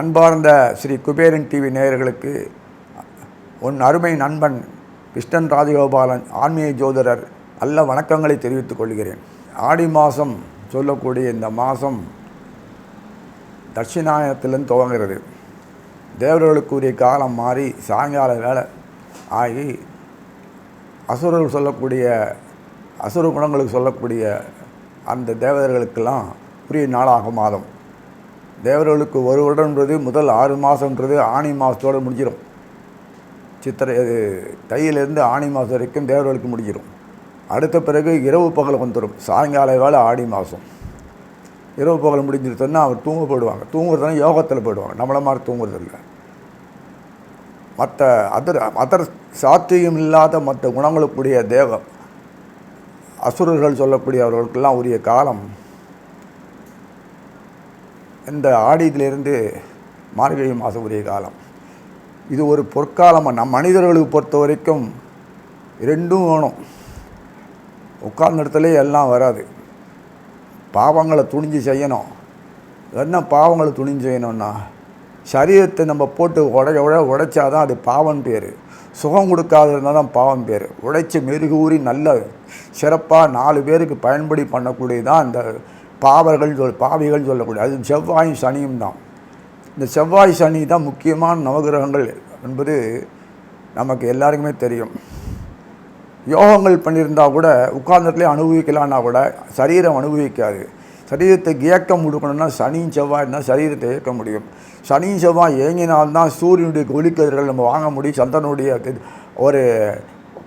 அன்பார்ந்த ஸ்ரீ குபேரன் டிவி நேயர்களுக்கு உன் அருமை நண்பன் கிருஷ்ணன் ராஜகோபாலன் ஆன்மீக ஜோதிடர் நல்ல வணக்கங்களை தெரிவித்துக் கொள்கிறேன். ஆடி மாதம் சொல்லக்கூடிய இந்த மாதம் தட்சிணாயனத்திலிருந்து துவங்குகிறது. தேவர்களுக்குரிய காலம் மாறி சாயங்கால வேலை ஆகி அசுரர்கள் சொல்லக்கூடிய அசுர குணங்களுக்கு சொல்லக்கூடிய அந்த தேவதர்களுக்கெல்லாம் உரிய நாளாக மாதம் தேவர்களுக்கு ஒரு வருடம்ன்றது முதல் ஆறு மாதம்ன்றது ஆணி மாதத்தோடு முடிஞ்சிடும் சித்திரை இது தையிலேருந்து ஆணி மாதம் வரைக்கும் தேவர்களுக்கு முடிஞ்சிடும் அடுத்த பிறகு இரவு பகல் வந்துடும் சாயங்கால வேலை ஆடி மாதம் இரவு பகல் முடிஞ்சிருத்தோன்னா அவர் தூங்க போயிடுவாங்க. தூங்குறதுனா யோகத்தில் போயிடுவாங்க. நம்மள மாதிரி தூங்குறதில்ல. மற்ற அதர் அதர் சாத்தியம் இல்லாத மற்ற குணங்களுக்குடைய தேவம் அசுரர்கள் சொல்லக்கூடிய அவர்களுக்கெல்லாம் உரிய காலம். இந்த ஆடியிலிருந்து மார்கழி மாதம் உரிய காலம். இது ஒரு பொற்காலமாக நம் மனிதர்களுக்கு பொறுத்த வரைக்கும் ரெண்டும் வேணும். உட்கார்ந்த இடத்துல எல்லாம் வராது. பாவங்களை துணிஞ்சு செய்யணும். என்ன பாவங்களை துணிஞ்சு செய்யணும்னா சரீரத்தை நம்ம போட்டு உடைய உட உடைச்சாதான் அது பாவம் பேர். சுகம் கொடுக்காது இருந்தால் தான் பாவம் பேர். உடைச்சி மெருகூறி நல்ல சிறப்பாக நாலு பேருக்கு பயன்படி பண்ணக்கூடியதான் இந்த பாவர்கள் சொல் பாவிகள் சொல்லக்கூடிய அது செவ்வாயும் சனியும் தான். இந்த செவ்வாய் சனி தான் முக்கியமான நவகிரகங்கள் என்பது நமக்கு எல்லாருக்குமே தெரியும். யோகங்கள் பண்ணியிருந்தால் கூட உட்கார்ந்ததுலேயே அனுபவிக்கலான்னா கூட சரீரம் அனுபவிக்காது. சரீரத்தை இயக்கம் கொடுக்கணும்னா சனியும் செவ்வாய் சரீரத்தை இயக்க முடியும். சனியும் செவ்வாய் இயங்கினால்தான் சூரியனுடைய ஒளிக்கதிர்கள் நம்ம வாங்க முடியும் சந்திரனுடைய ஒரு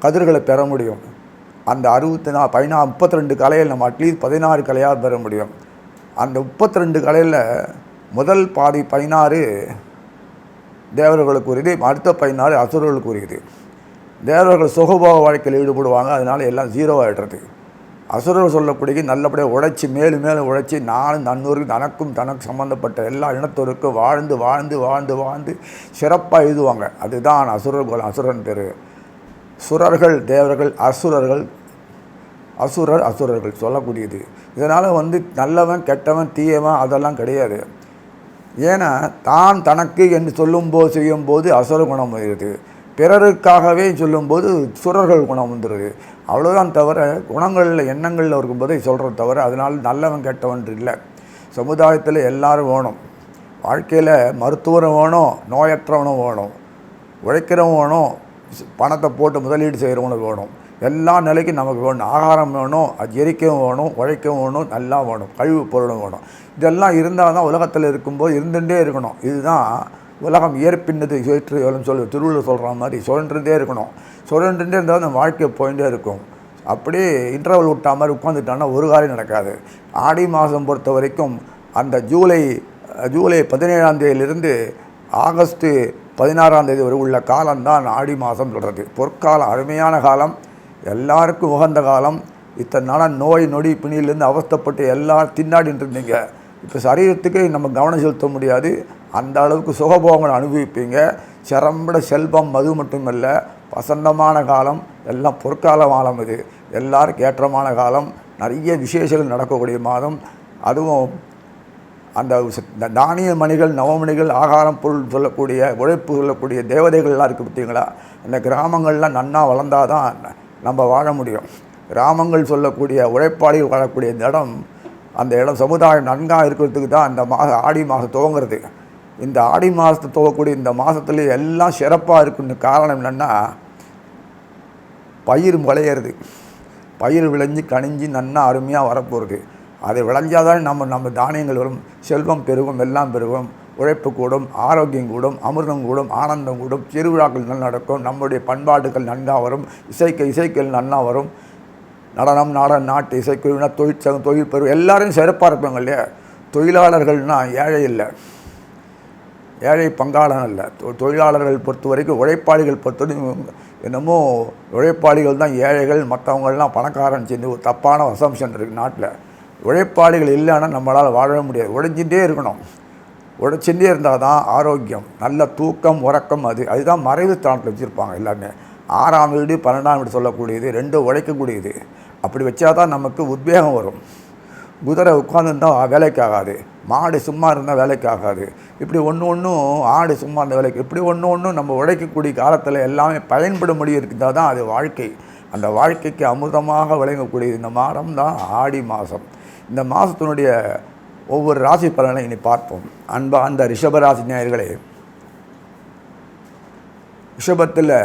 கதிர்களை பெற முடியும். அந்த அறுபத்தி நா பதினா முப்பத்தி ரெண்டு கலையில் நம்ம அட்லீஸ்ட் பதினாறு கலையாக பெற முடியும். அந்த முப்பத்தி ரெண்டு கலையில் முதல் பாதி பதினாறு தேவர்களுக்கு உரியது அடுத்த பதினாறு அசுரர்களுக்கு உரியது. தேவர்கள் சுகபோக வாழ்க்கையில் ஈடுபடுவாங்க அதனால் எல்லாம் ஜீரோ ஆகிடுறது அசுரர்கள் சொல்லக்கூடிய நல்லபடியாக உழைச்சி மேலும் மேலும் உழைச்சி நானும் நன்னூருக்கு தனக்கும் தனக்கு சம்மந்தப்பட்ட எல்லா இனத்தோருக்கும் வாழ்ந்து வாழ்ந்து வாழ்ந்து வாழ்ந்து சிறப்பாக எழுதுவாங்க. அதுதான் அசுரர் அசுரன் பேர். சுரர்கள் தேவர்கள் அசுரர்கள் அசுரர் அசுரர்கள் சொல்லக்கூடியது. இதனால் வந்து நல்லவன் கெட்டவன் தீயவன் அதெல்லாம் கிடையாது. ஏன்னா தான் தனக்கு என்று சொல்லும்போது செய்யும்போது அசுர குணம் வருகிறது. பிறருக்காகவே சொல்லும்போது சுரர்கள் குணம் வந்துடுது அவ்வளோதான் தவிர குணங்களில் எண்ணங்களில் இருக்கும்போதே சொல்கிற தவிர அதனால் நல்லவன் கெட்டவன் இல்லை. சமுதாயத்தில் எல்லாரும் வேணும். வாழ்க்கையில் மருத்துவரும் வேணும் நோயற்றவனும் வேணும். உழைக்கிறவன் வேணும் பணத்தை போட்டு முதலீடு செய்கிறவங்களுக்கு வேணும். எல்லா நிலைக்கும் நமக்கு வேணும். ஆகாரம் வேணும் எரிக்கவும் வேணும் உழைக்கவும் வேணும் நல்லா வேணும். கழிவு பொருளும் வேணும். இதெல்லாம் இருந்தால் தான் உலகத்தில் இருக்கும்போது இருந்துகிட்டே இருக்கணும். இதுதான் உலகம் இயற்பின்னது ஏற்று சொல்லி திருவள்ளுவர் சொல்கிற மாதிரி சுழன்றுட்டே இருக்கணும். சுழன்றுட்டே இருந்தால் அந்த வாழ்க்கை போயிட்டே இருக்கும். அப்படியே இன்டர்வல் விட்டா மாதிரி உட்காந்துட்டான்னா ஒரு காரியம் நடக்காது. ஆடி மாதம் பொறுத்த வரைக்கும் அந்த ஜூலை ஜூலை பதினேழாம் தேதியிலிருந்து ஆகஸ்ட்டு பதினாறாம் தேதி வரை உள்ள காலம்தான் ஆடி மாதம் சொல்கிறது பொற்காலம் அருமையான காலம் எல்லாருக்கும் உகந்த காலம். இத்தனை நாளாக நோய் நொடி பிணியிலேருந்து அவஸ்தப்பட்டு எல்லாரும் திண்டாடிட்டு இருந்தீங்க இப்போ சரீரத்துக்கு நம்ம கவனம் செலுத்த முடியாது. அந்த அளவுக்கு சுகபோகங்களை அனுபவிப்பீங்க. சிறம்பட செல்வம் மது மட்டுமல்ல வசந்தமான காலம் எல்லாம் பொற்கால காலம் இது. எல்லாருக்கும் ஏற்றமான காலம். நிறைய விசேஷங்கள் நடக்கக்கூடிய மாதம். அதுவும் அந்த தானிய மணிகள் நவமணிகள் ஆகாரம் பொருள் சொல்லக்கூடிய உழைப்பு சொல்லக்கூடிய தேவதைகள்லாம் இருக்குது பார்த்தீங்களா? அந்த கிராமங்கள்லாம் நன்னா வளர்ந்தால் தான் நம்ம வாழ முடியும். கிராமங்கள் சொல்லக்கூடிய உழைப்பாளிகள் வாழக்கூடிய இந்த இடம் அந்த இடம் சமுதாயம் நன்காக இருக்கிறதுக்கு தான் அந்த மாத ஆடி மாதம் துவங்குறது. இந்த ஆடி மாதத்தை துவக்கக்கூடிய இந்த மாதத்துல எல்லாம் சிறப்பாக இருக்குன்னு காரணம் என்னென்னா பயிர் விளையிறது. பயிர் விளைஞ்சு கனிஞ்சு நன்னா அருமையாக வரப்போகிறது அது விளைஞ்சாதான் நம்ம நம்ம தானியங்கள் வரும் செல்வம் பெருகும் எல்லாம் பெருகும். உழைப்பு கூடும் ஆரோக்கியம் கூடும் அமிர்தம் கூடும் ஆனந்தம் கூடும். திருவிழாக்கள் நல்லா நடக்கும் நம்முடைய பண்பாடுகள் நன்றாக வரும் இசைக்க இசைக்கள் நல்லா வரும். நடனம் நாடக நாட்டு இசைக்குழுவினர் தொழிற்சங்கம் தொழில் பெரு எல்லாரும் சிறப்பாக இருப்பாங்க இல்லையா? தொழிலாளர்கள்னால் ஏழை இல்லை. ஏழை பங்காளன் அல்ல. தொழிலாளர்கள் பொறுத்த வரைக்கும் உழைப்பாளிகள் பொறுத்தவரைக்கும் என்னமோ உழைப்பாளிகள் தான் ஏழைகள் மற்றவங்கள்லாம் பணக்காரன் சேர்ந்து ஒரு தப்பான அசம்ஷன் இருக்குது நாட்டில். உழைப்பாளிகள் இல்லைன்னா நம்மளால் வாழ முடியாது. உழைஞ்சிட்டே இருக்கணும். உழைச்சிட்டே இருந்தால் தான் ஆரோக்கியம். நல்ல தூக்கம் உறக்கம் அது. அதுதான் மறைவு ஸ்தானத்தில் வச்சுருப்பாங்க எல்லாமே. ஆறாம் வீடு பன்னெண்டாம் வீடு சொல்லக்கூடியது. ரெண்டும் உழைக்கக்கூடியது. அப்படி வச்சா தான் நமக்கு உத்வேகம் வரும். குதிரை உட்காந்துருந்தா வேலைக்கு ஆகாது மாடு சும்மா இருந்தால் வேலைக்கு ஆகாது இப்படி ஒன்று ஒன்றும் ஆடு சும்மா இருந்த வேலைக்கு. இப்படி ஒன்று ஒன்றும் நம்ம உழைக்கக்கூடிய காலத்தில் எல்லாமே பயன்படும்படி இருந்தால் தான் அது வாழ்க்கை. அந்த வாழ்க்கைக்கு அமிர்தமாக விளங்கக்கூடியது இந்த மாதம் தான் ஆடி மாதம். இந்த மாதத்தினுடைய ஒவ்வொரு ராசி பலனை இனி பார்ப்போம். அன்பா அந்த ரிஷபராசி நேயர்களே ரிஷபத்தில்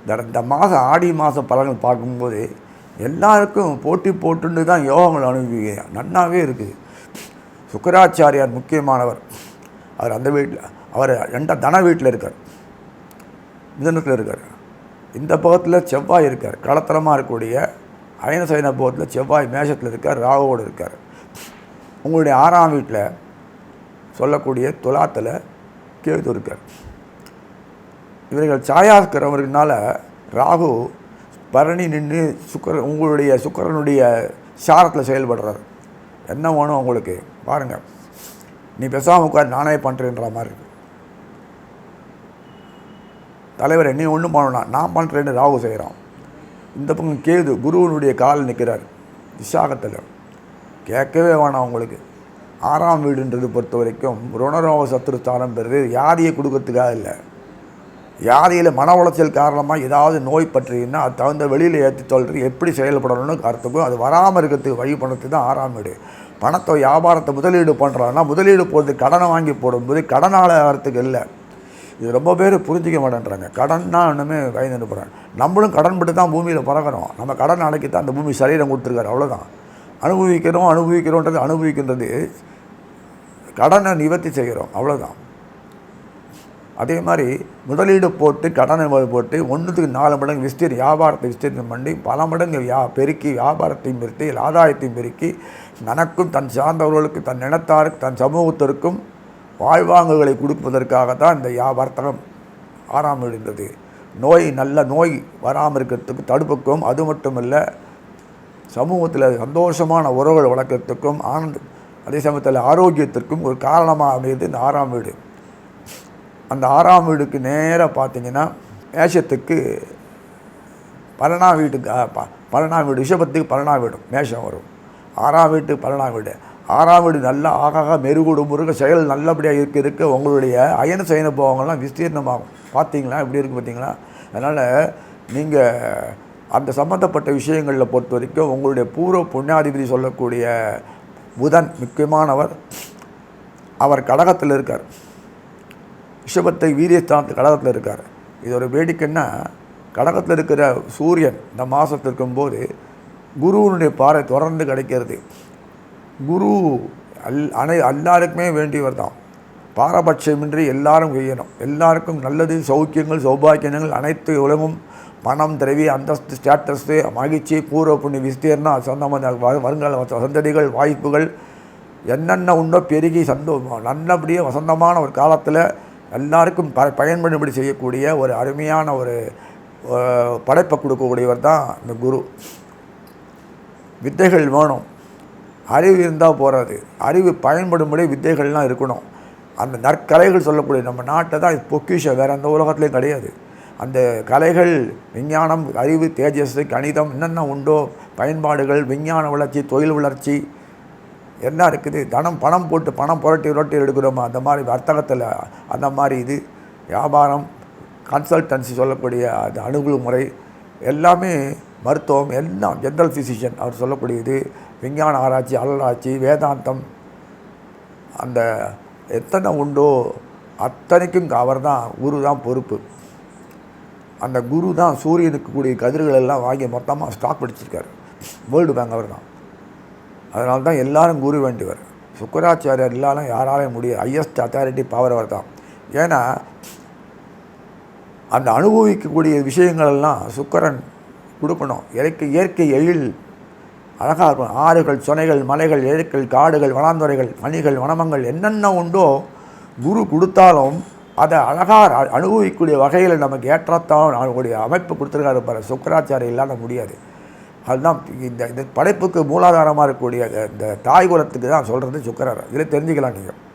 இந்த இந்த மாதம் ஆடி மாதம் பலன்கள் பார்க்கும்போது எல்லாருக்கும் போட்டி போட்டுன்னு தான் யோகங்கள் அனுபவிக்க நன்னாவே இருக்குது சுக்கராச்சாரியார் முக்கியமானவர். அவர் அந்த வீட்டில் அவர் ரெண்ட தன வீட்டில் இருக்கார். மிதனத்தில் இருக்கார். இந்த பக்கத்தில் செவ்வாய் இருக்கார். களத்தலமாக இருக்கக்கூடிய அயன சைன பக்கத்தில் செவ்வாய் மேஷத்தில் இருக்கார் ராகுவோடு இருக்கார். உங்களுடைய ஆறாம் வீட்டில் சொல்லக்கூடிய துலாத்தில் கேது இருக்கார். இவர்கள் சாயாஸ்கரவர்களால் ராகு பரணி நின்று சுக்கர உங்களுடைய சுக்கரனுடைய சாரத்தில் செயல்படுறார். என்ன வேணும் உங்களுக்கு? பாருங்கள் நீ பேசாமல் உட்கார் நானே பண்ணுறேன்ற மாதிரி இருக்கு. தலைவர் நீ ஒன்றும் பண்ணணும் நான் பண்ணுறேன்னு ராகு செய்கிறான். இந்த பக்கம் கேது குருவனுடைய கால் நிற்கிறார். விசாகத்தில். கேட்கவே வேணாம் அவங்களுக்கு ஆறாம் வீடுன்றது பொறுத்த வரைக்கும் ருணரோக சத்துருஸ்தானம் பெறுது. யாதியை கொடுக்கறதுக்காக இல்லை. யாதியில் மன உளைச்சல் காரணமாக ஏதாவது நோய் பற்றினா அது தகுந்த வெளியில் ஏற்றி சொல்கிறது எப்படி செயல்படணும்னு கருத்துக்கும் அது வராமல் இருக்கிறதுக்கு வழி பண்ணுறது தான் ஆறாம் வீடு. பணத்தை வியாபாரத்தை முதலீடு பண்ணுறாங்கன்னா முதலீடு போகிறது கடனை வாங்கி போடும்போது கடனால் ஆகிறதுக்கு இல்லை. இது ரொம்ப பேர் புரிஞ்சிக்க மாட்டேன்றாங்க. கடன்னா ஒன்றுமே பயந்துட்டு போகிறாங்க நம்மளும் கடன்பட்டு தான் பூமியில் பறக்கிறோம் நம்ம கடன் அடைக்கி தான் அந்த பூமி சரீரம் கொடுத்துருக்காரு. அவ்வளோதான் அனுபவிக்கிறோம் அனுபவிக்கிறோன்றது அனுபவிக்கின்றது. கடனை நிவர்த்தி செய்கிறோம். அவ்வளோதான் அதே மாதிரி முதலீடு போட்டு கடனை போட்டு ஒன்றுத்துக்கு நாலு மடங்கு விஸ்தீர் வியாபாரத்தை விஸ்தீர்ணம் பண்ணி பல மடங்கு வியா பெருக்கி வியாபாரத்தையும் பெருத்தி ஆதாயத்தையும் பெருக்கி தனக்கும் தன் சார்ந்தவர்களுக்கு தன் இனத்தாருக்கு தன் சமூகத்திற்கும் வாழ்வாங்குகளை கொடுப்பதற்காக தான் இந்த யா வர்த்தகம் ஆறாம் இருந்தது. நோய் நல்ல நோய் வராமல் இருக்கிறதுக்கு தடுப்புக்கும் அது மட்டும் இல்லை சமூகத்தில் சந்தோஷமான உறவுகள் வளர்க்கறதுக்கும் ஆனந்த அதே சமயத்தில் ஆரோக்கியத்திற்கும் ஒரு காரணமாக அமையுது இந்த ஆறாம் வீடு. அந்த ஆறாம் வீடுக்கு நேராக பார்த்தீங்கன்னா மேஷத்துக்கு பரணா வீட்டுக்கு அஹ், ப- வீடு ரிஷபத்துக்கு பரணா வீடும் மேஷம் வரும். ஆறாம் வீட்டுக்கு பரணா வீடு. ஆறாம் வீடு நல்லா ஆகாக மெருகூடு முருக செயல் நல்லபடியாக இருக்க இருக்க. உங்களுடைய அயன சயன போகங்கள்லாம் விஸ்தீர்ணமாகும். பார்த்தீங்களா எப்படி இருக்குது பார்த்தீங்களா அதனால் நீங்கள் அந்த சம்மந்தப்பட்ட விஷயங்களில் பொறுத்த வரைக்கும் உங்களுடைய பூர்வ புண்ணியாதிபதி சொல்லக்கூடிய புதன் முக்கியமானவர். அவர் கடகத்தில் இருக்கார். ரிஷபத்தை வீரியஸ்தானத்து கடகத்தில் இருக்கார். இது ஒரு வேடிக்கைன்னா கடகத்தில் இருக்கிற சூரியன் இந்த மாதத்தில் இருக்கும்போது குருவினுடைய பாறை தொடர்ந்து கிடைக்கிறது. குரு அல் அனை எல்லாருக்குமே வேண்டியவர் தான். பாரபட்சமின்றி எல்லாரும் செய்யணும். எல்லாருக்கும் நல்லது சௌக்கியங்கள் சௌபாக்கியங்கள் அனைத்து உலகம் பணம் திரவி அந்தஸ்து ஸ்டேட்டஸு மகிழ்ச்சி பூர்வ புண்ணி விஸ்தீர்ணம் சொந்தமான வருங்கால சந்ததிகள் வாய்ப்புகள் என்னென்ன உண்டோ பெருகி சந்தோ நல்லபடியே வசந்தமான ஒரு காலத்தில் எல்லாருக்கும் ப பயன்படும்படி செய்யக்கூடிய ஒரு அருமையான ஒரு படைப்பை கொடுக்கக்கூடியவர் தான் இந்த குரு. வித்தைகள் வேணும். அறிவு இருந்தால் போகாது அறிவு பயன்படும்படி வித்தைகள்லாம் இருக்கணும். அந்த நற்கலைகள் சொல்லக்கூடிய நம்ம நாட்டை தான் பொக்கிஷம். வேறு எந்த உலகத்துலேயும் கிடையாது. அந்த கலைகள் விஞ்ஞானம் அறிவு தேஜஸ் கணிதம் என்னென்ன உண்டோ பயன்பாடுகள் விஞ்ஞான வளர்ச்சி தொழில் வளர்ச்சி என்ன இருக்குது? தனம் பணம் போட்டு பணம் புரட்டி புரட்டி எடுக்கிறோமா? அந்த மாதிரி வர்த்தகத்தில் அந்த மாதிரி இது வியாபாரம் கன்சல்டன்சி சொல்லக்கூடிய அந்த அணுகுமுறை எல்லாமே மருத்துவம் எல்லாம் ஜென்ரல் ஃபிசிஷியன் அவர் சொல்லக்கூடியது விஞ்ஞான ஆராய்ச்சி அலராட்சி வேதாந்தம். அந்த எத்தனை உண்டோ அத்தனைக்கும் அவர் தான் குரு தான் பொறுப்பு. அந்த குரு தான் சூரியனுக்கு கூடிய கதிர்கள் எல்லாம் வாங்கி மொத்தமாக ஸ்டாக் பிடிச்சிருக்காரு. வேர்ல்டு பேங்க் அவர் தான். அதனால தான் எல்லாரும் குரு வேண்டியவர் சுக்கராச்சாரியார் இல்லாலும் யாராலையும் முடியாது ஹையஸ்ட் அத்தாரிட்டி பவர் அவர் தான். ஏன்னா அந்த அனுபவிக்கக்கூடிய விஷயங்கள் எல்லாம் சுக்கரன் கொடுக்கணும் இயற்கை இயற்கை எழில். அழகாக இருக்கும். ஆறுகள் சுனைகள் மலைகள் எழுக்கள் காடுகள் வனாந்துறைகள் மணிகள் வனமங்கள் என்னென்ன உண்டோ குரு கொடுத்தாலும் அதை அழகாக அனுபவிக்கக்கூடிய வகையில் நமக்கு ஏற்றத்தான் அவங்களுடைய அமைப்பு கொடுத்துருக்காரு பாரு. சுக்கராச்சாரியம் இல்லாத முடியாது. அதுதான் இந்த இந்த படைப்புக்கு மூலாதாரமாக இருக்கக்கூடிய இந்த- இந்த தாய் குலத்துக்கு தான் சொல்கிறது சுக்கரர். இதில் தெரிஞ்சுக்கலாம் நீங்கள்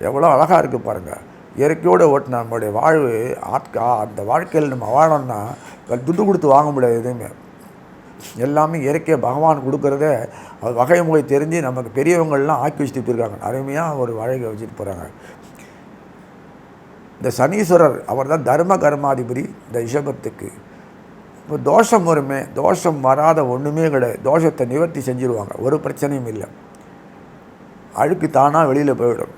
எவ்வளோ அழகாக இருக்குது பாருங்கள் இயற்கையோடு ஓட்டின நம்மளுடைய வாழ்வு ஆட்கா அந்த வாழ்க்கையில் நம்ம வாழணும்னா துட்டு கொடுத்து வாங்க முடியாது எதுவுமே. எல்லாமே இயற்கையை பகவான் கொடுக்குறத அது வகை முறை தெரிஞ்சு நமக்கு பெரியவங்கள்லாம் ஆக்கி வச்சுட்டு போயிருக்காங்க. அருமையாக ஒரு வழக்கை வச்சுட்டு போகிறாங்க இந்த சனீஸ்வரர் அவர் தான் தர்ம கர்மாதிபதி இந்த ரிஷபத்துக்கு. இப்போ தோஷம் வருமே தோஷம் வராத ஒன்றுமே கிடையாது. தோஷத்தை நிவர்த்தி செஞ்சுருவாங்க. ஒரு பிரச்சனையும் இல்லை. அழுக்கு தானாக வெளியில் போயிடும்.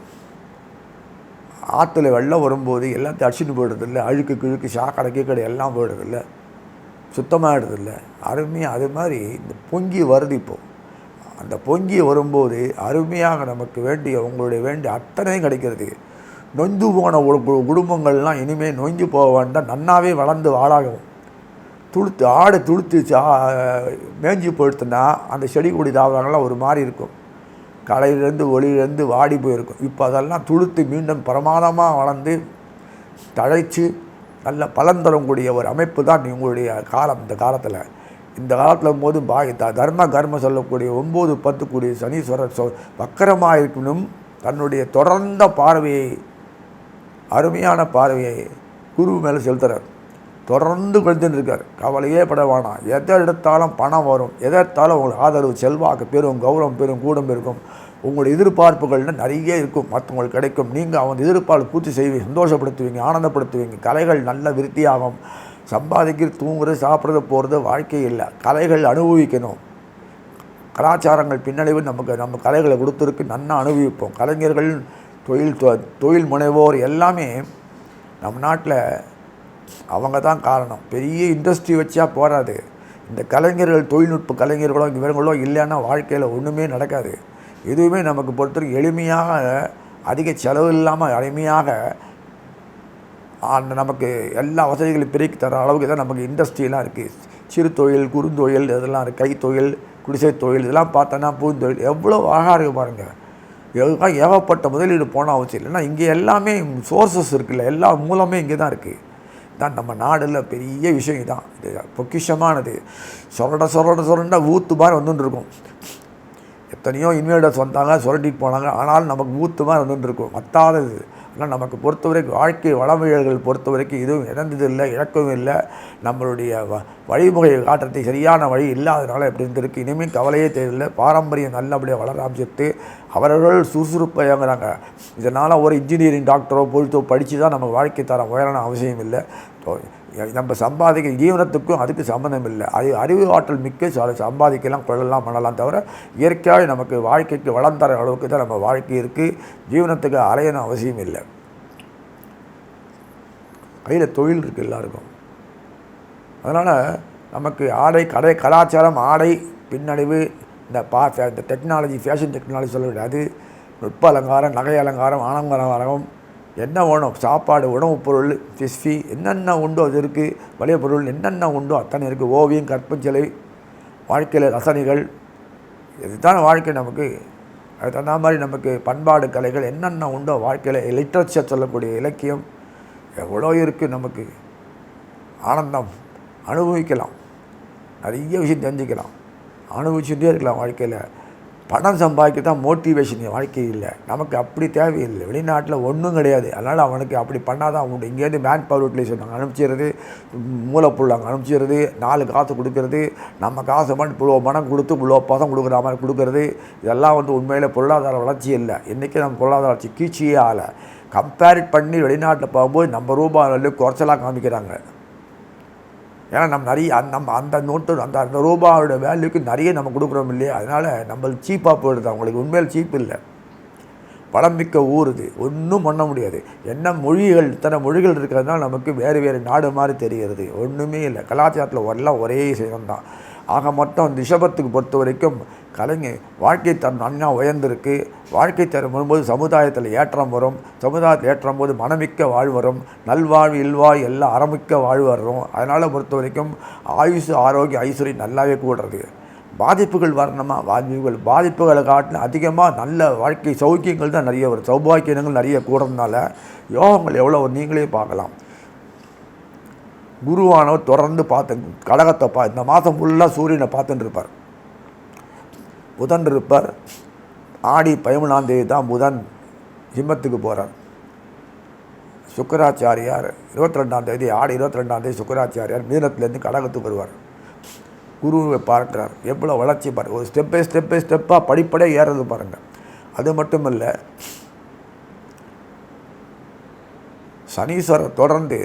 ஆற்றுல வெள்ளம் வரும்போது எல்லாத்தையும் அடிச்சுட்டு போயிடுறதில்ல. அழுக்கு கிழுக்கு சாக்கடை கீக்கடை எல்லாம் போயிடுறதில்ல. சுத்தமாகிடுதில்ல அருமையாக அது மாதிரி இந்த பொங்கி வருது இப்போது அந்த பொங்கி வரும்போது அருமையாக நமக்கு வேண்டிய உங்களுடைய வேண்டிய அத்தனையும் கிடைக்கிறது. நொந்து போன கு- குடும்பங்கள்லாம் இனிமேல் நொஞ்சு போக வேண்டாம். நன்னாவே வளர்ந்து வாழாகும் துளுத்து ஆடு துளுத்து சா மேய்ஞ்சி போயிடுத்துன்னா அந்த செடி கொடி தாவரங்கள்லாம் ஒரு மாதிரி இருக்கும். கலையிலேருந்து ஒளியிலேருந்து வாடி போயிருக்கும். இப்போ அதெல்லாம் துளுத்து மீண்டும் பிரமாதமாக வளர்ந்து தழைச்சு நல்ல பலன் தரக்கூடிய ஒரு அமைப்பு தான் உங்களுடைய காலம் இந்த காலத்தில். இந்த காலத்தில் போது பாய் தர்ம கர்ம சொல்லக்கூடிய ஒம்பது பத்து கூடிய சனீஸ்வரர் சொ வக்கரமாக இருக்கணும் தன்னுடைய தொடர்ந்த பார்வையை அருமையான பார்வையை குரு மேலே செலுத்துகிறார் தொடர்ந்து கொடுத்துட்டு இருக்கார் கவலையே பட வேணாம். எதை எடுத்தாலும் பணம் வரும். எதை எடுத்தாலும் உங்களுக்கு ஆதரவு செல்வாக்கு பெரும் கௌரவம் பெரும் கூடம் இருக்கும் உங்களுடைய எதிர்பார்ப்புகள்னு நிறைய இருக்கும். மற்றவங்களுக்கு கிடைக்கும். நீங்கள் அவன் எதிர்பார்ப்பு பூர்த்தி செய்வீங்க. சந்தோஷப்படுத்துவீங்க ஆனந்தப்படுத்துவீங்க. கலைகள் நல்ல விருத்தியாகும். சம்பாதிக்கிறது தூங்குறது சாப்பிட்றது போகிறது வாழ்க்கை இல்லை. கலைகள் அனுபவிக்கணும். கலாச்சாரங்கள் பின்னடைவு நமக்கு நம்ம கலைகளை கொடுத்துருக்கு. நன்னா அனுபவிப்போம். கலைஞர்கள் தொழில் தொ- தொழில் முனைவோர் எல்லாமே நம்ம நாட்டில் அவங்க தான் காரணம். பெரிய இண்டஸ்ட்ரி வச்சா போகாது இந்த கலைஞர்கள் தொழில்நுட்ப கலைஞர்களோ இவர்களோ இல்லைன்னா வாழ்க்கையில் ஒன்றுமே நடக்காது. எதுவுமே நமக்கு பொறுத்தவரைக்கும் எளிமையாக அதிக செலவு இல்லாமல் எளிமையாக அந்த நமக்கு எல்லா வசதிகளும் பெருக்கி தர அளவுக்கு தான் நமக்கு இண்டஸ்ட்ரியெலாம் இருக்குது சிறு தொழில் குறுந்தொழில் இதெல்லாம் இருக்குது கைத்தொழில் குடிசை தொழில் இதெல்லாம் பார்த்தோன்னா பூந்தொழில் எவ்வளோ அழகாக இருக்குது பாருங்கள் எதுக்காக ஏகப்பட்ட முதலீடு போனால் அவசியம் இல்லைன்னா இங்கே எல்லாமே சோர்சஸ் இருக்குல்ல. எல்லா மூலமே இங்கே தான் இருக்குது தான் நம்ம நாடில் பெரிய விஷயம் இதுதான் இது பொக்கிஷமானது. சொரட சொரட சொரண்டா ஊத்து மாதிரி வந்துட்டுருக்கும் எத்தனையோ இன்வேடர்ஸ் வந்தாங்க சுரண்டிட்டு போனாங்க. ஆனால் நமக்கு ஊத்து மாதிரி வந்துட்டுருக்கும் வத்தாதது ஆனால் நமக்கு பொறுத்தவரைக்கும் வாழ்க்கை வளமையல்கள் பொறுத்த வரைக்கும் இதுவும் இழந்தது இல்லை இழக்கவும் இல்லை. நம்மளுடைய வ வழிமுறை காட்டுறதுக்கு சரியான வழி இல்லாதனால எப்படி இருந்திருக்கு? இனிமேல் கவலையே தேவையில்லை. பாரம்பரியம் நல்லபடியாக வளர ஆரம்பிச்சிட்டு அவர்கள் சுறுசுறுப்பாக இயங்குறாங்க இதனால் ஒரு இன்ஜினியரிங் டாக்டரோ பொழுத்தோ படித்து தான் நம்ம வாழ்க்கை தரம் உயரணும் அவசியம் இல்லை. நம்ம சம்பாதிக்க ஜீவனத்துக்கும் அதுக்கு சம்மந்தம் இல்லை. அது அறிவு ஆற்றல் மிக்க ச- சம்பாதிக்கலாம் கொள்ளலாம் பண்ணலாம் தவிர இயற்கையாக நமக்கு வாழ்க்கைக்கு வளம் தர அளவுக்கு தான் நம்ம வாழ்க்கை இருக்குது ஜீவனத்துக்கு அலையணும் அவசியம் இல்லை. கையில் தொழில் இருக்குது எல்லாருக்கும். அதனால் நமக்கு ஆடை கடை கலாச்சாரம் ஆடை பின்னடைவு இந்த பா ஃபே- இந்த டெக்னாலஜி ஃபேஷன் டெக்னாலஜி சொல்ல முடியாது நுட்ப அலங்காரம் நகை அலங்காரம் ஆனந்த அலங்காரம். என்ன வேணும்? சாப்பாடு உணவுப் பொருள் ஃபிஸ்ஃபி என்னென்ன உண்டோ அது இருக்குது வலிய பொருள் என்னென்ன உண்டோ அத்தனை இருக்குது ஓவியம் கற்பஞ்சலை வாழ்க்கையில் ரசனைகள். இதுதான் வாழ்க்கை நமக்கு. அதுக்கு தகுந்த மாதிரி நமக்கு பண்பாடு கலைகள் என்னென்ன உண்டோ வாழ்க்கையில் லிட்ரேச்சர் சொல்லக்கூடிய இலக்கியம் எவ்வளோ இருக்குது நமக்கு. ஆனந்தம் அனுபவிக்கலாம். நிறைய விஷயம் தெரிஞ்சுக்கலாம். அனுபவிச்சுட்டே இருக்கலாம் வாழ்க்கையில். பணம் சம்பாதிக்க தான் மோட்டிவேஷன் வாழ்க்கை இல்லை. நமக்கு அப்படி தேவையில்லை. வெளிநாட்டில் ஒன்றும் கிடையாது. அதனால் அவனுக்கு அப்படி பண்ணால் தான் உண்டு. இங்கேருந்து மேன் பவர் யூட்டிலைசேஷன் அங்கே அனுப்பிச்சிடுறது மூலப்பொருள் அங்கே அனுப்பிச்சிடுறது நாலு காசு கொடுக்கறது நம்ம காசு பண்ணி இவ்வளோ பணம் கொடுத்து இவ்வளோ பதம் கொடுக்குற மாதிரி கொடுக்கறது இதெல்லாம் வந்து உண்மையில் பொருளாதார வளர்ச்சி இல்லை. இன்றைக்கி நம்ம பொருளாதார வளர்ச்சி கீழ்ச்சியே ஆகலை. கம்பேர் பண்ணி வெளிநாட்டில் போகும்போது நம்ம ரூபாய் குறைச்சலாக காமிக்கிறாங்க. ஏன்னா நம்ம நிறைய அந்த நம்ம அந்த நோட்டு அந்த அந்த ரூபாயோட வேல்யூக்கு நிறைய நம்ம கொடுக்குறோம் இல்லையா? அதனால் நம்மளுக்கு சீப்பாக போயிடுது. அவங்களுக்கு உண்மையில் சீப் இல்லை. பழமிக்க ஊர் இது. ஒன்றும் பண்ண முடியாது. என்ன மொழிகள் இத்தனை மொழிகள் இருக்கிறதுனால நமக்கு வேறு வேறு நாடு மாதிரி தெரிகிறது. ஒன்றுமே இல்லை. கலாச்சாரத்தில் எல்லாம் ஒரே சேதம் தான் ஆக மொத்தம் ரிஷபத்துக்கு பொறுத்த வரைக்கும் கலைஞர் வாழ்க்கை தரம் நன்னா உயர்ந்திருக்கு. வாழ்க்கை தரம் வரும்போது சமுதாயத்தில் ஏற்றம் வரும். சமுதாயத்தில் ஏற்றம் போது மனமிக்க வாழ் வரும். நல்வாழ்வு இல்வாழ் எல்லாம் அறமிக்க வாழ் வரும். அதனால் பொறுத்த வரைக்கும் ஆயுசு ஆரோக்கிய ஐஸ்வர்யம் நல்லாவே கூடுறது. பாதிப்புகள் வரணுமா? பாதிப்புகள். பாதிப்புகளை காட்டின அதிகமாக நல்ல வாழ்க்கை சௌக்கியங்கள் தான் நிறைய வரும். சௌபாக்கியங்கள் நிறைய கூடுறதுனால யோகங்கள் எவ்வளோ நீங்களே பார்க்கலாம். குருவானவர் தொடர்ந்து பார்த்து கடகத்தை பா இந்த மாதம் ஃபுல்லாக சூரியனை பார்த்துட்டு இருப்பார். புதன் இருப்பார். ஆடி பதிமூணாம் தேதி தான் புதன் சிம்மத்துக்கு போகிறார் சுக்கராச்சாரியார் இருபத்தி ரெண்டாம் தேதி ஆடி இருபத்தி ரெண்டாம் தேதி சுக்கராச்சாரியார் மீனத்துலேருந்து கடகத்துக்கு வருவார். குருவை பார்க்குறார். எவ்வளோ வளர்ச்சி பாரு ஒரு ஸ்டெப் பை ஸ்டெப் பை ஸ்டெப்பாக படிப்படியாக ஏறது பாருங்கள் அது மட்டும் இல்லை சனீஸ்வரர் தொடர்ந்து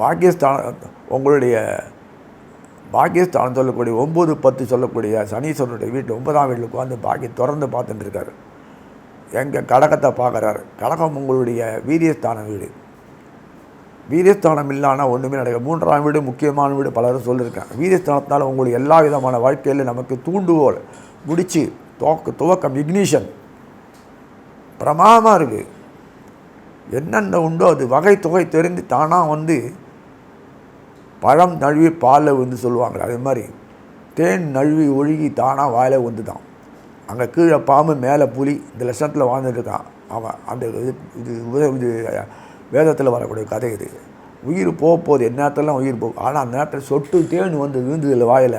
பாக்கியஸ்தான உங்களுடைய பாக்கியஸ்தானம் சொல்லக்கூடிய ஒம்பது பத்து சொல்லக்கூடிய சனீஸ்வரனுடைய வீட்டில் ஒன்பதாம் வீட்டில் உட்காந்து பாக்கி திறந்து பார்த்துட்டு இருக்காரு. எங்கள் கடகத்தை பார்க்குறாரு. கடகம் உங்களுடைய வீரியஸ்தான வீடு. வீரியஸ்தானம் இல்லைனா ஒன்றுமே நடக்க மூன்றாம் வீடு முக்கியமான வீடு பலரும் சொல்லியிருக்காங்க. வீரியஸ்தானத்தால் உங்களுக்கு எல்லா விதமான வாழ்க்கையில் நமக்கு தூண்டுகோல் முடிச்சு துவக்க துவக்கம் இக்னிஷன் பிரமாதமாக இருக்குது என்னென்ன உண்டோ அது வகை தொகை தெரிந்து தானாக வந்து பழம் நழுவி பாலில் வந்து சொல்லுவாங்க அதே மாதிரி. தேன் நழுவி ஒழுகி தானாக வாயில் வந்து தான் அங்கே கீழே பாம்பு மேலே புலி இந்த லட்சணத்தில் வாழ்ந்துட்டுருக்கான் அவன் அந்த இது இது இது வேதத்தில் வரக்கூடிய கதை இது. உயிர் போக போகுது எந்நேரத்துலாம் உயிர் போகும். ஆனால் அந்த நேரத்தில் சொட்டு தேன் வந்து விழுந்ததில் வாயில்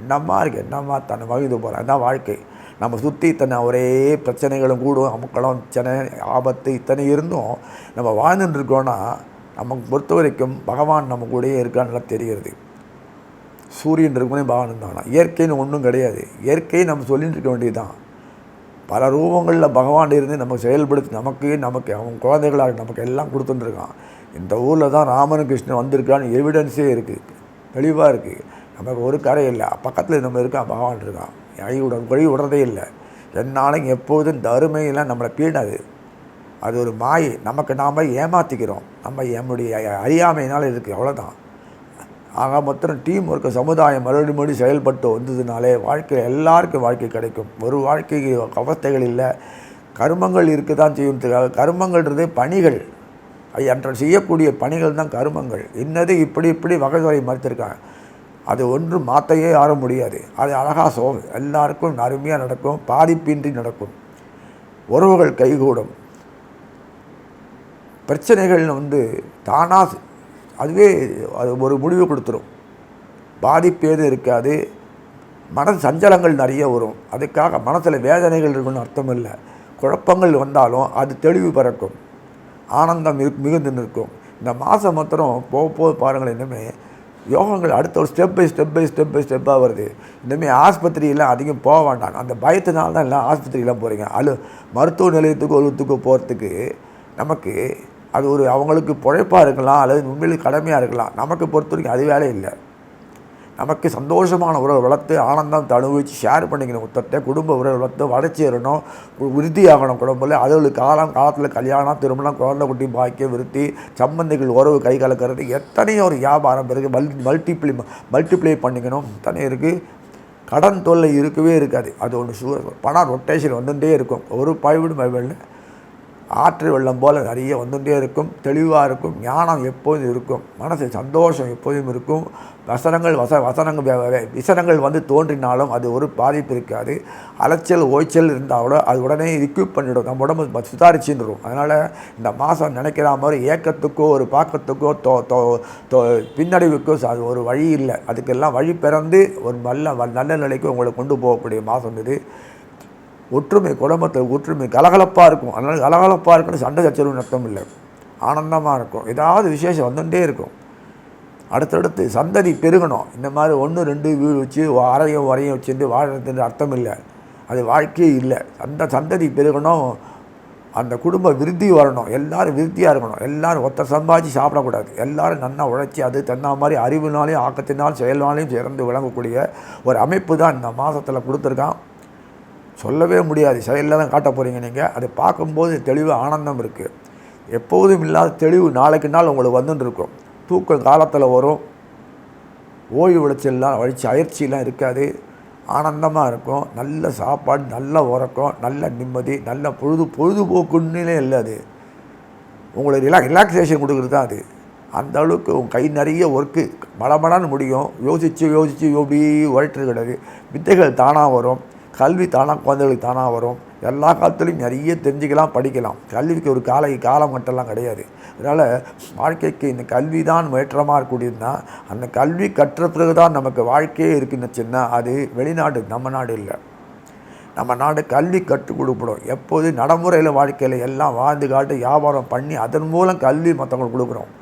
என்னம்மா இருக்குது என்னம்மா தன்னை வகிந்து போகிறான் அதான் வாழ்க்கை. நம்ம சுற்றி இத்தனை ஒரே பிரச்சனைகளும் கூடும் அமுக்களும் இத்தனை ஆபத்து இத்தனை இருந்தும் நம்ம வாழ்ந்துட்டுருக்கோன்னா நமக்கு பொறுத்த வரைக்கும் பகவான் நம்ம கூடயே இருக்கான்னு நல்லா தெரிகிறது. சூரியன் இருக்கும்போதே பகவான் இருந்தானா? இயற்கைன்னு ஒன்றும் கிடையாது. இயற்கையை நம்ம சொல்லிட்டு இருக்க வேண்டியதுதான். பல ரூபங்களில் பகவான் இருந்து நமக்கு செயல்படுத்தி நமக்கு நமக்கு அவன் குழந்தைகளாக நமக்கு எல்லாம் கொடுத்துட்டுருக்கான். இந்த ஊரில் தான் ராமன் கிருஷ்ணன் வந்திருக்கான்னு எவிடன்ஸே இருக்குது தெளிவாக இருக்குது நமக்கு ஒரு கரை இல்லை. பக்கத்தில் நம்ம இருக்கான் பகவான் இருக்கான் வழி விட வழி விடுறதே இல்லை. என்னாலும் எப்போதும் தருமையெல்லாம் நம்மளை பீடாது. அது ஒரு மாயை. நமக்கு நாம் ஏமாற்றிக்கிறோம் நம்ம நம்முடைய அறியாமையினால் இருக்குது அவ்வளோதான் ஆக மொத்தம் டீம் ஒர்க்கு சமுதாயம் மறுபடியும் மறுபடியும் செயல்பட்டு வந்ததுனாலே வாழ்க்கையில் எல்லாருக்கும் வாழ்க்கை கிடைக்கும். ஒரு வாழ்க்கைக்கு அவஸ்தைகள் இல்லை. கருமங்கள் இருக்க தான் செய்யறதுக்காக கருமங்கள்ன்றது பணிகள். அன்ற செய்யக்கூடிய பணிகள் தான் கருமங்கள். இன்னது இப்படி இப்படி வகை வகை மறுத்திருக்காங்க. அது ஒன்றும் மாற்றையே ஆற முடியாது. அது அழகாக சோ எல்லாருக்கும் அருமையாக நடக்கும். பாதிப்பின்றி நடக்கும். உறவுகள் கைகூடும். பிரச்சனைகள் வந்து தானாக அதுவே அது ஒரு முடிவு கொடுத்துரும். பாதிப்பு எதுவும் இருக்காது. மன சஞ்சலங்கள் நிறைய வரும். அதுக்காக மனசில் வேதனைகள் இருக்குன்னு அர்த்தம் இல்லை. குழப்பங்கள் வந்தாலும் அது தெளிவு பிறக்கும். ஆனந்தம் இரு மிகுந்து நிற்கும். இந்த மாதம் மாத்திரம் போக போக பாருங்கள் இன்னுமே யோகங்கள் அடுத்த ஒரு step by step by step by ஸ்டெப்பாக வருது. இனிமேல் ஆஸ்பத்திரியெல்லாம் அதிகம் போக வேண்டாம். அந்த பயத்தினால தான் எல்லாம் ஆஸ்பத்திரியெல்லாம் போகிறீங்க அலு மருத்துவ நிலையத்துக்கு ஒருத்துக்கு போகிறதுக்கு நமக்கு அது ஒரு அவங்களுக்கு பிழைப்பாக இருக்கலாம் அல்லது உண்மையிலே கடமையாக இருக்கலாம். நமக்கு பொறுத்த வரைக்கும் அது வேலை இல்லை. நமக்கு சந்தோஷமான உறவு வளர்த்து ஆனந்தம் அனுபவித்து ஷேர் பண்ணிக்கணும். ஒருத்தட்ட குடும்ப உறவு வளர்த்து வளர்ச்சி ஏறணும் உ- விருத்தியாகணும் குடும்பத்தில் அதுகளுக்கு காலம் காலத்தில் கல்யாணம் திருமணம் குழந்தை குட்டி பாக்கியம் விருத்தி சம்பந்திகள் உறவு கை கலக்கிறது எத்தனையோ ஒரு வியாபாரம் இருக்குது மல் மல்டிப்ளை மல்டிப்ளை பண்ணிக்கணும். தனி இருக்குது கடன் தொல்லை இருக்கவே இருக்காது. அது ஒன்று ஷூர் பணம் ரொட்டேஷன் வந்துட்டே இருக்கும். ஒரு பாய்விடு மொபைலில் ஆற்று வெள்ளம் போல் நிறைய வந்துட்டே இருக்கும். தெளிவாக இருக்கும். ஞானம் எப்போதும் இருக்கும். மனசு சந்தோஷம் எப்போதும் இருக்கும். வசனங்கள் வச வசனங்கள் வே- விசனங்கள் வந்து தோன்றினாலும் அது ஒரு பாதிப்பு இருக்காது. அலைச்சல் ஓய்ச்சல் இருந்தால் கூட அது உடனே ரிக்யூப் பண்ணிவிடும் நம்ம உடம்பு ம- அதனால் இந்த மாதம் நினைக்கிற மாதிரி ஏக்கத்துக்கோ ஒரு பாக்கத்துக்கோ தோ தோ தோ பின்னடைவுக்கோ அது ஒரு வழி இல்லை. அதுக்கெல்லாம் வழி பிறந்து ஒரு நல்ல நல்ல நிலைக்கு உங்களை கொண்டு போகக்கூடிய மாதம் இது. ஒற்றுமை குடும்பத்தில் ஒற்றுமை கலகலப்பாக இருக்கும். அதனால் கலகலப்பாக இருக்குன்னு சண்டை சச்சரவு அர்த்தம் இல்லை. ஆனந்தமாக இருக்கும். ஏதாவது விசேஷம் வந்துட்டே இருக்கும். அடுத்தடுத்து சந்ததி பெருகணும். இந்த மாதிரி ஒன்று ரெண்டு வீடு வச்சு அறையும் வரையும் வச்சுட்டு வாழ்கிறதுன்ற அர்த்தம் இல்லை. அது வாழ்க்கையே இல்லை. அந்த சந்ததி பெருகணும். அந்த குடும்ப விருத்தி வரணும். எல்லோரும் விருத்தியாக இருக்கணும். எல்லோரும் ஒத்த சம்பாதிச்சு சாப்பிடக்கூடாது. எல்லோரும் நல்லா உழைச்சி அது தன்ன மாதிரி அறிவினாலையும் ஆக்கத்தினாலும் செயல்னாலையும் சிறந்து விளங்கக்கூடிய ஒரு அமைப்பு தான் இந்த மாதத்தில் கொடுத்துருக்கான். சொல்லவே முடியாது செயலில் தான் காட்ட போகிறீங்க நீங்கள் அதை பார்க்கும்போது தெளிவு ஆனந்தம் இருக்குது எப்போதும் இல்லாத தெளிவு நாளைக்கு நாள் உங்களுக்கு வந்துட்டுருக்கும் தூக்கம் காலத்தில் வரும் ஓய்வு விளைச்சல்லாம் வழிச்சு அயற்சியெலாம் இருக்காது ஆனந்தமாக இருக்கும் நல்ல சாப்பாடு நல்ல உறக்கம் நல்ல நிம்மதி நல்ல பொழுது பொழுதுபோக்குன்னே இல்லை அது உங்களுக்கு ரிலா ரிலாக்ஸேஷன் கொடுக்குறது தான் அது அந்த அளவுக்கு உங்கள் கை நிறைய ஒர்க்கு மடமடான்னு முடியும் யோசித்து யோசித்து எப்படி உரட்டு கிடையாது வித்தைகள் தானாக வரும் கல்வி தானாக குழந்தைகளுக்கு தானாக வரும். எல்லா காலத்துலையும் நிறைய தெரிஞ்சுக்கலாம் படிக்கலாம். கல்விக்கு ஒரு காலை காலம் மட்டும்லாம் கிடையாது. அதனால் வாழ்க்கைக்கு இந்த கல்வி தான் முயற்றமாக இருக்கக்கூடியதுன்னா அந்த கல்வி கற்ற பிறகு தான் நமக்கு வாழ்க்கையே இருக்குன்னு சின்ன அது வெளிநாடு நம்ம நாடு இல்லை. நம்ம நாடு கல்வி கற்றுக் கொடுக்கணும். எப்போது நடைமுறையில் வாழ்க்கையில் எல்லாம் வாழ்ந்து காட்டு வியாபாரம் பண்ணி அதன் மூலம் கல்வி மற்றவங்களுக்கு கொடுக்குறோம்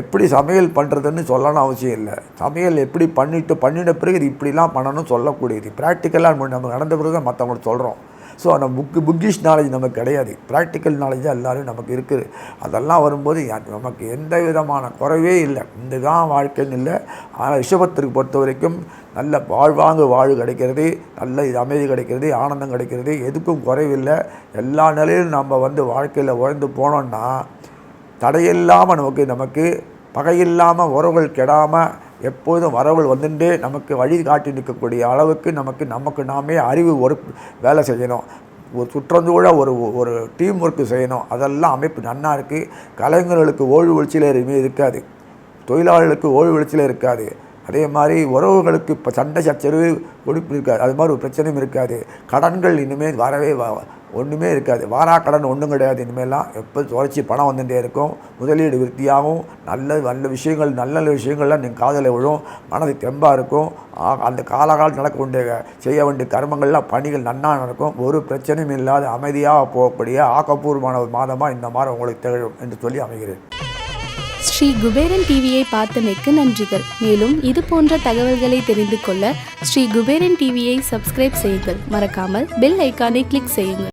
எப்படி சமையல் பண்ணுறதுன்னு சொல்லணும் அவசியம் இல்லை. சமையல் எப்படி பண்ணிட்டு பண்ணின பிறகு இது இப்படிலாம் பண்ணணும் சொல்லக்கூடியது. ப்ராக்டிக்கலாக நம்ம நடந்த பிறகு தான் மற்றவங்களுக்கு சொல்கிறோம் ஸோ அந்த புக்கு புக்கிஷ் நாலேஜ் நமக்கு கிடையாது. ப்ராக்டிக்கல் நாலேஜ் தான் எல்லோரும் நமக்கு இருக்குது. அதெல்லாம் வரும்போது நமக்கு எந்த விதமான குறைவே இல்லை. இந்த தான் வாழ்க்கைன்னு இல்லை. ஆனால் ரிஷபத்திற்கு பொறுத்த வரைக்கும் நல்ல வாழ்வாங்க வாழ்வு கிடைக்கிறது. நல்ல இது அமைதி கிடைக்கிறது ஆனந்தம் கிடைக்கிறது. எதுக்கும் குறைவில்லை. எல்லா நிலையிலும் நம்ம வந்து வாழ்க்கையில் உழைந்து போனோன்னா தடையில்லாமல் நமக்கு நமக்கு பகையில்லாமல் உறவுகள் கெடாமல் எப்போதும் வரவுகள் வந்துட்டே நமக்கு வழி காட்டி நிற்கக்கூடிய அளவுக்கு நமக்கு நமக்கு நாமே அறிவு ஒரு வேலை செய்யணும். ஒரு சுற்றந்தூழ ஒரு ஒரு டீம் ஒர்க்கு செய்யணும். அதெல்லாம் அமைப்பு நன்னா இருக்குது கலைஞர்களுக்கு ஓய்வு வீழ்ச்சியில் எதுவுமே இருக்காது. தொழிலாளர்களுக்கு ஓய்வு வீழ்ச்சியில் இருக்காது. அதே மாதிரி உறவுகளுக்கு இப்போ சண்டை சச்சரவு கொடுப்பு இருக்காது. அது மாதிரி ஒரு பிரச்சனையும் இருக்காது. கடன்கள் இனிமேல் வரவே ஒன்றுமே இருக்காது. வாராக்கடன் ஒன்றும் கிடையாது. இனிமேலாம் எப்போ தொடர்ச்சி பணம் வந்துட்டே இருக்கும். முதலீடு விருத்தியாகும் நல்ல நல்ல விஷயங்கள் நல்ல நல்ல விஷயங்கள்லாம் நீங்கள் காதல விழும். மனது தெம்பாக இருக்கும். அந்த காலகாலம் நடக்க வேண்டிய செய்ய வேண்டிய கர்மங்கள்லாம் பணிகள் நன்னா நடக்கும். ஒரு பிரச்சனையும் இல்லாத அமைதியாக போகக்கூடிய ஆக்கப்பூர்வமான ஒரு மாதமாக இந்த மாதம் உங்களுக்கு திகழும் என்று சொல்லி அமைகிறேன். ஸ்ரீ குபேரன் டிவியை பார்த்தமைக்கு நன்றிகள். மேலும் இது போன்ற தகவல்களை தெரிந்து கொள்ள ஸ்ரீ குபேரன் டிவியை சப்ஸ்கிரைப் செய்யுங்கள். மறக்காமல் பெல் ஐக்கானை கிளிக் செய்யுங்கள்.